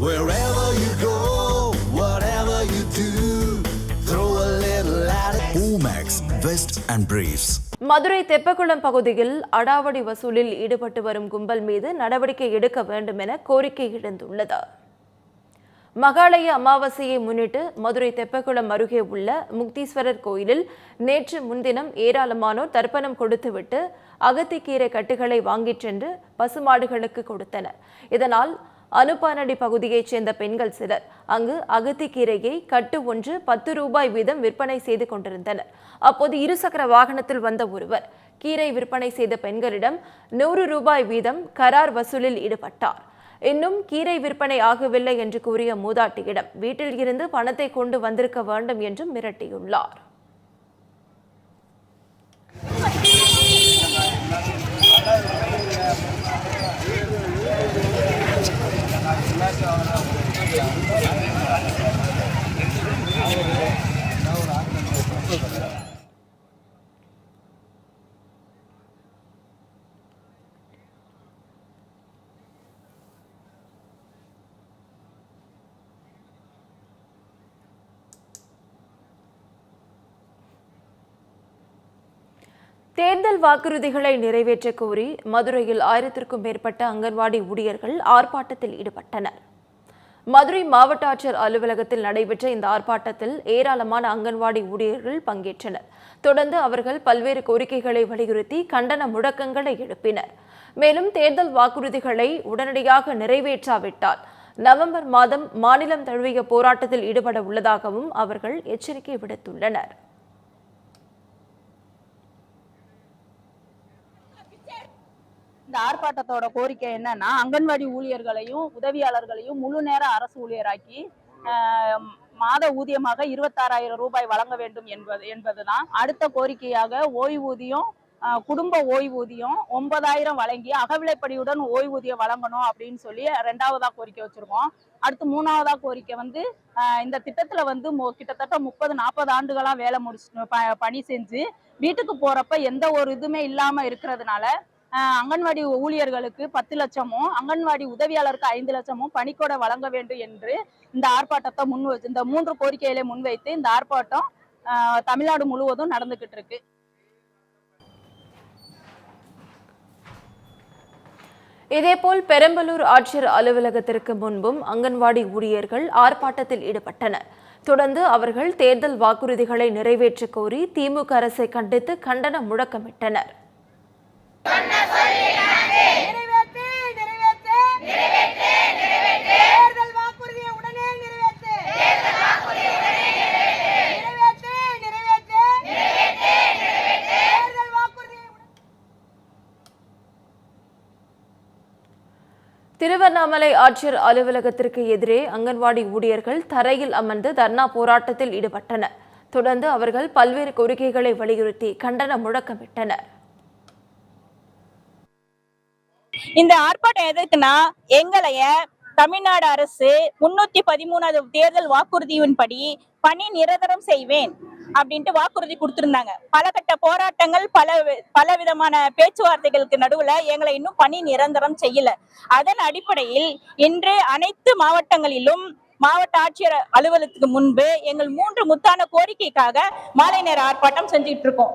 Wherever you go, whatever you do, throw a little at it. Omax, Vest and Briefs. Madurai தெப்பக்குளம் பகுதியில் அடாவடி வசூலில் ஈடுபட்டு வரும் கும்பல் மீது நடவடிக்கை எடுக்க வேண்டும் என கோரிக்கை எழுந்துள்ளது மகாலய அமாவாசையை முன்னிட்டு மதுரை தெப்பக்குளம் அருகே உள்ள முக்தீஸ்வரர் கோயிலில் நேற்று முன்தினம் ஏராளமானோர் தர்ப்பணம் கொடுத்துவிட்டு அகத்திக்கீரை கட்டுகளை வாங்கிச் சென்று பசுமாடுகளுக்கு கொடுத்தனர் இதனால் அனுப்பானடி பகுதியைச் சேர்ந்த பெண்கள் சிலர் அங்கு அகத்திக்கீரையை கட்டு ஒன்று பத்து ரூபாய் வீதம் விற்பனை செய்து கொண்டிருந்தனர். அப்போது இருசக்கர வாகனத்தில் வந்த ஒருவர் கீரை விற்பனை செய்த பெண்களிடம் நூறு ரூபாய் வீதம் கரார் வசூலில் ஈடுபட்டார். இன்னும் கீரை விற்பனை ஆகவில்லை என்று கூறிய மூதாட்டியிடம் வீட்டில் இருந்து பணத்தை கொண்டு வந்திருக்க வேண்டும் என்றும் மிரட்டியுள்ளார். தேர்தல் வாக்குறுதிகளை நிறைவேற்ற கோரி மதுரையில் ஆயிரத்திற்கும் மேற்பட்ட அங்கன்வாடி ஊழியர்கள் ஆர்ப்பாட்டத்தில் ஈடுபட்டனர். மதுரை மாவட்ட ஆட்சியர் அலுவலகத்தில் நடைபெற்ற இந்த ஆர்ப்பாட்டத்தில் ஏராளமான அங்கன்வாடி ஊழியர்கள் பங்கேற்றனர். தொடர்ந்து அவர்கள் பல்வேறு கோரிக்கைகளை வலியுறுத்தி கண்டன முழக்கங்களை எழுப்பினர். மேலும் தேர்தல் வாக்குறுதிகளை உடனடியாக நிறைவேற்றாவிட்டால் நவம்பர் மாதம் மாநிலம் தழுவிய போராட்டத்தில் ஈடுபட உள்ளதாகவும் அவர்கள் எச்சரிக்கை விடுத்துள்ளனர். இந்த ஆர்ப்பாட்டத்தோட கோரிக்கை என்னன்னா அங்கன்வாடி ஊழியர்களையும் உதவியாளர்களையும் முழு நேர அரசு ஊழியராக்கி ஆஹ், மாத ஊதியமாக இருபத்தாறாயிரம் ரூபாய் வழங்க வேண்டும் என்பது என்பதுதான். அடுத்த கோரிக்கையாக ஓய்வூதியம் ஆஹ், குடும்ப ஓய்வூதியம் ஒன்பதாயிரம் வழங்கி அகவிலைப்படியுடன் ஓய்வூதியம் வழங்கணும் அப்படின்னு சொல்லி ரெண்டாவதா கோரிக்கை வச்சிருக்கோம். அடுத்து மூணாவதா கோரிக்கை வந்து ஆஹ், இந்த திட்டத்துல வந்து கிட்டத்தட்ட முப்பது நாற்பது ஆண்டுகளா வேலை முடிச்சு ப- பணி செஞ்சு வீட்டுக்கு போறப்ப எந்த ஒரு இதுவுமே இல்லாம இருக்கிறதுனால அங்கன்வாடி ஊழியர்களுக்கு பத்து லட்சமும் அங்கன்வாடி உதவியாளருக்கு ஐந்து லட்சமும் பணிக்கொடை வழங்க வேண்டும் என்று இந்த ஆர்ப்பாட்டத்தை முன் இந்த மூன்று கோரிக்கைகளை முன்வைத்து இந்த ஆர்ப்பாட்டம் தமிழ்நாடு முழுவதும் நடந்துகிட்டு இருக்கு. இதேபோல் பெரம்பலூர் ஆட்சியர் அலுவலகத்திற்கு முன்பும் அங்கன்வாடி ஊழியர்கள் ஆர்ப்பாட்டத்தில் ஈடுபட்டனர். தொடர்ந்து அவர்கள் தேர்தல் வாக்குறுதிகளை நிறைவேற்ற கோரி திமுக அரசை கண்டித்து கண்டன முழக்கமிட்டனர். திருவண்ணாமலை ஆட்சியர் அலுவலகத்திற்கு எதிரே அங்கன்வாடி ஊழியர்கள் தரையில் அமர்ந்து தர்ணா போராட்டத்தில் ஈடுபட்டனர். தொடர்ந்து அவர்கள் பல்வேறு கோரிக்கைகளை வலியுறுத்தி கண்டன முழக்கமிட்டனர். இந்த ஆர்ப்பாட்டம் எதுக்குன்னா எங்களைய தமிழ்நாடு அரசு முன்னூத்தி பதிமூணாவது தேர்தல் வாக்குறுதியின்படி பணி நிரந்தரம் செய்வேன் அப்படின்ட்டு வாக்குறுதி கொடுத்திருந்தாங்க. பல கட்ட போராட்டங்கள் பல வி- பல விதமான பேச்சுவார்த்தைகளுக்கு நடுவுல எங்களை இன்னும் பணி நிரந்தரம் செய்யல. அதன் அடிப்படையில் இன்று அனைத்து மாவட்டங்களிலும் மாவட்ட ஆட்சியர் அலுவலகத்துக்கு முன்பு எங்கள் மூன்று முத்தான கோரிக்கைக்காக மாலை நேர ஆர்ப்பாட்டம் செஞ்சுட்டு இருக்கோம்.